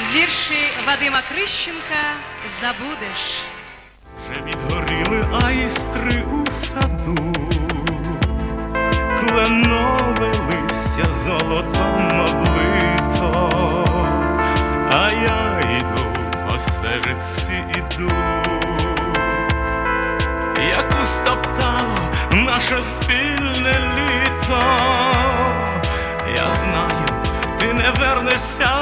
Вірші Вадима Крищенка Забудеш. Вже відгоріли айстри у саду, кленове листя золотом облито, а я йду по стежиці іду, яку стоптало наше спільне літо. Я знаю, ти не вернешся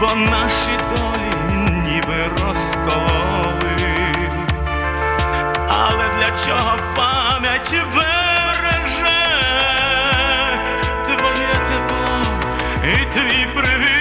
бо наші долі ніби розкололись, але для чого пам'ять береже? Твоє тепло і твій привітний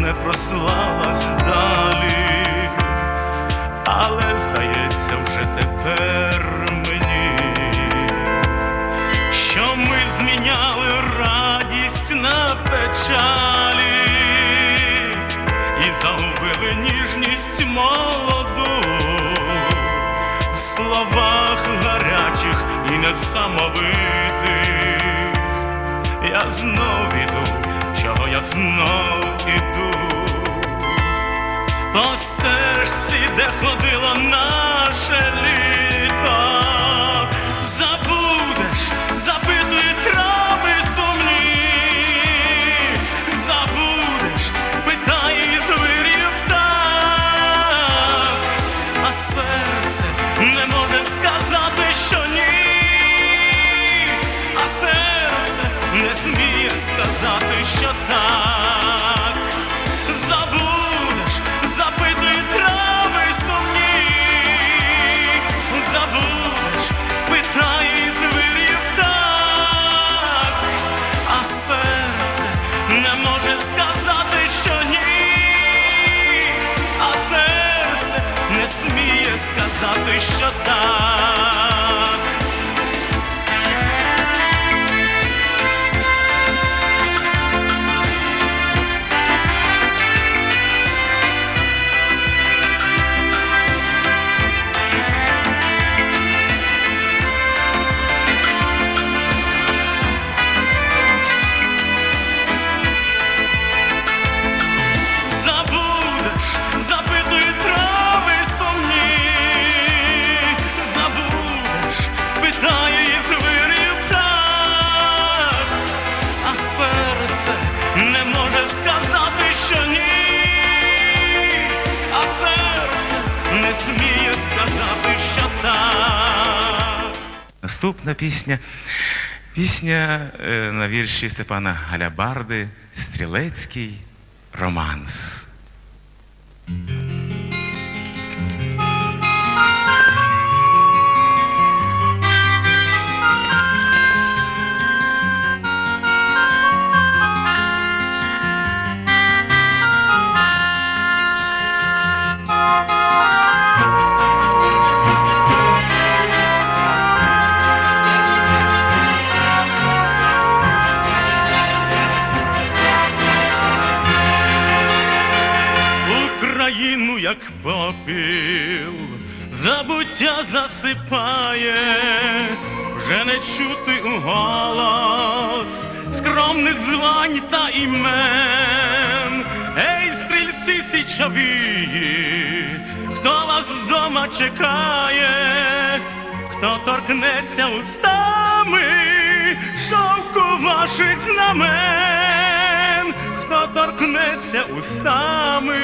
не прослалась далі, але здається вже тепер мені, що ми зміняли радість на печалі і загубили ніжність молоду в словах гарячих і несамовитих. Я знов іду, чого я знов сказати, що так. Наступна пісня. Пісня е, на вірші Степана Галябарди Стрілецький романс. Як попіл, забуття засипає, вже не чути у голос повних звань та імен. Ей, стрільці січові, хто вас вдома чекає, хто торкнеться устами шовку ваших знамен, торкнеться устами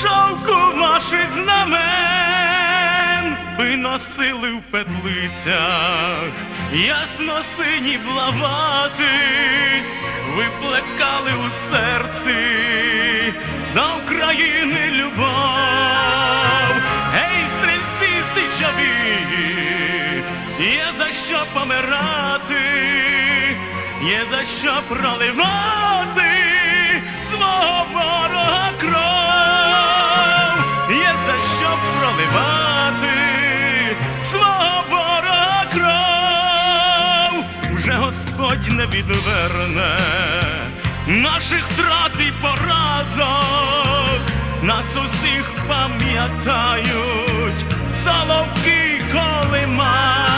шовку ваших знамен, ви носили в петлицях ясно сині блавати, ви плекали у серці до України любов. Ей, стрільці січові, є за що помирати, є за що проливати ворога кров, є за що проливати свого ворога кров. Вже Господь не відверне наших втрат і поразок, нас усіх пам'ятають соловки колима.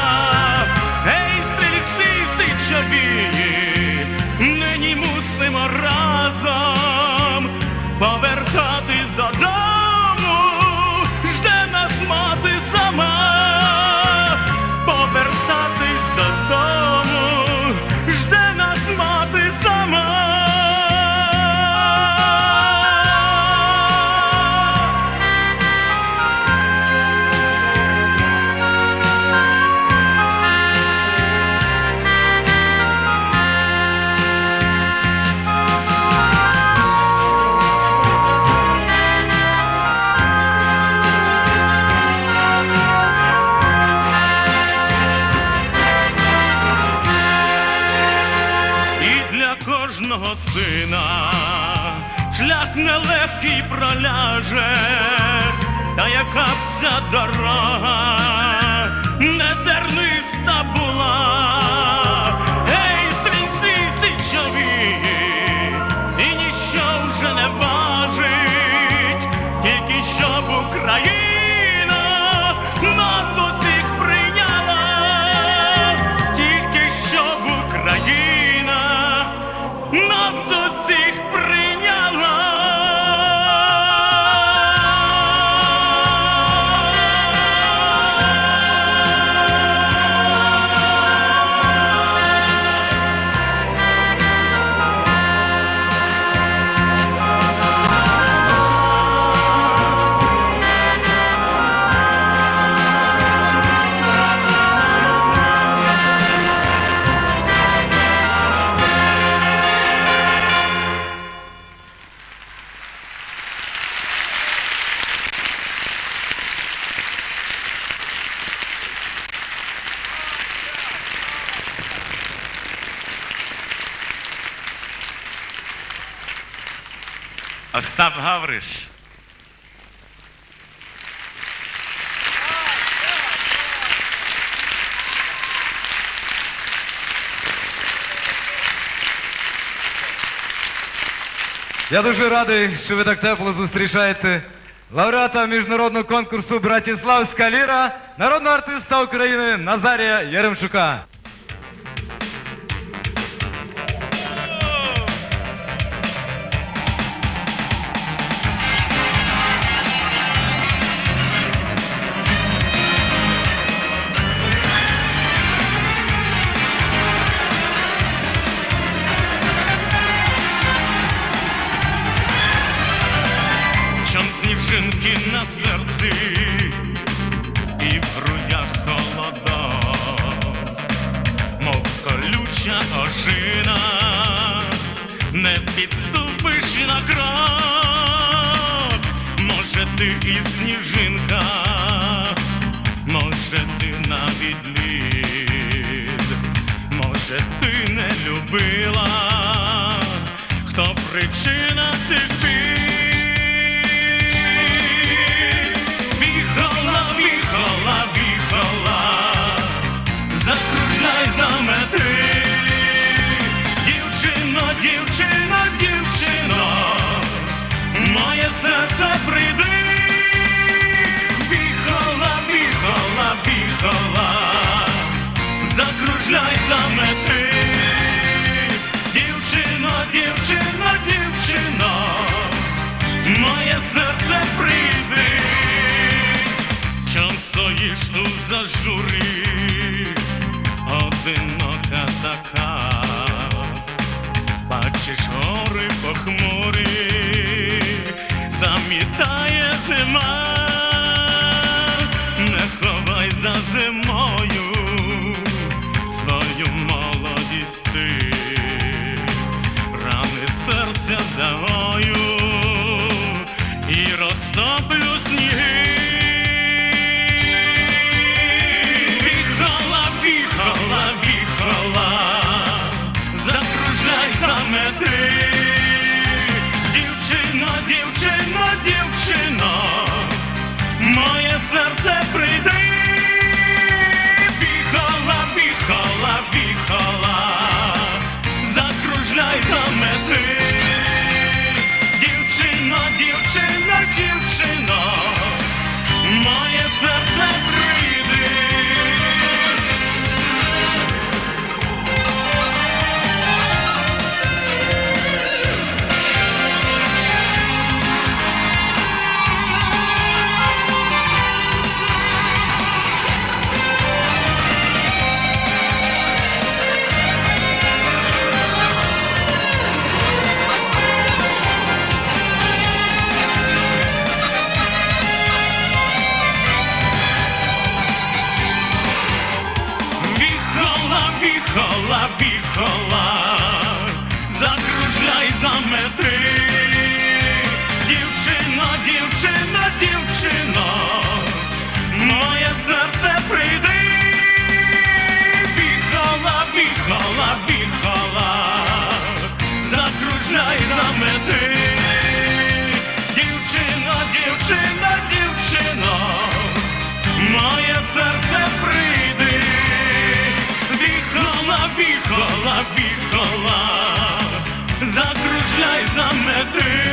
Остап Гавриш. Я дуже радий, що ви так тепло зустрічаєте лауреата міжнародного конкурсу Братіславська ліра, народного артиста України Назарія Яремчука. Ти і сніжинка, може ти навіть лід, може ти не любила, хто причина цих бід. Віхола, віхола, віхола, закружляй замети. Дівчино, дівчино, дівчино, моє серце прийди. зима, не ховай за зиму. day.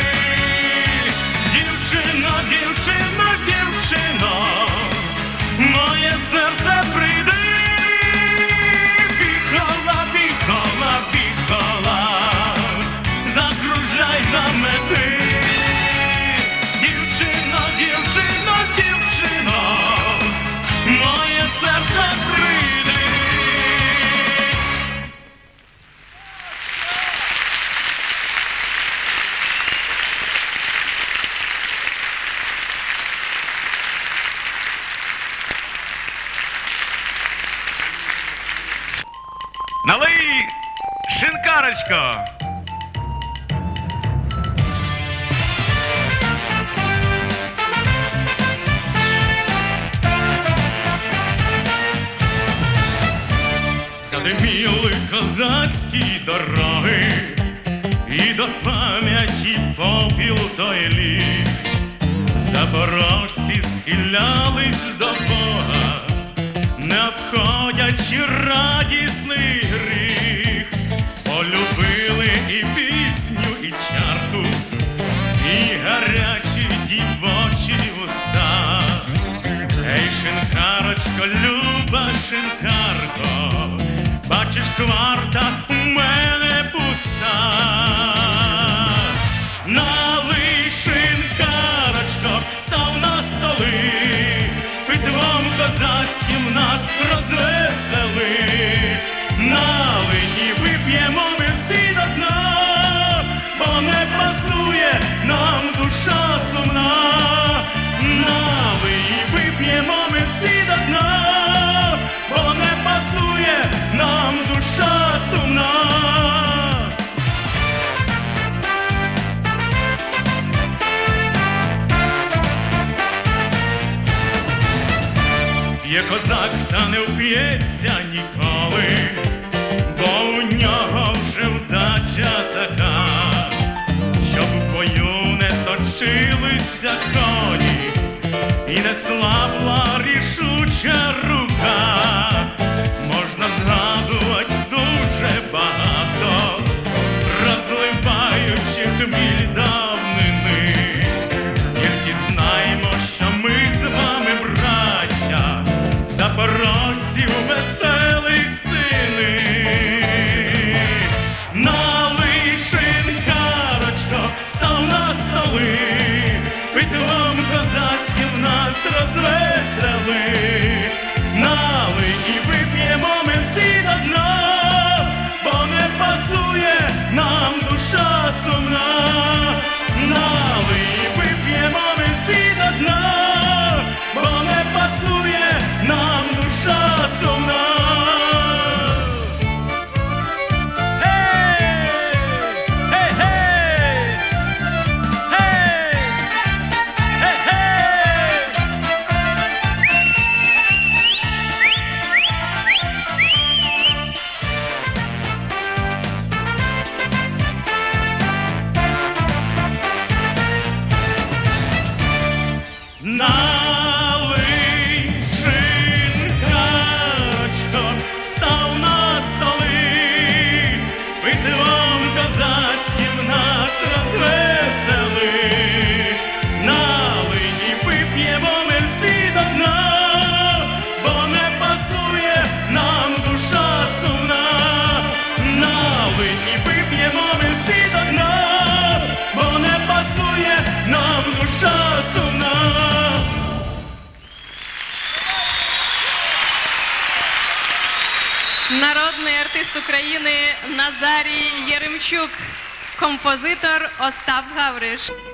Налий шинкарочка. Задиміли козацькі дороги, і до пам'яті попіл той літ. Запорожці схилялись до Бога, не обходячи радість. guarda і не слабла рішуча рука. України Назарій Єремчук, композитор Остап Гавриш.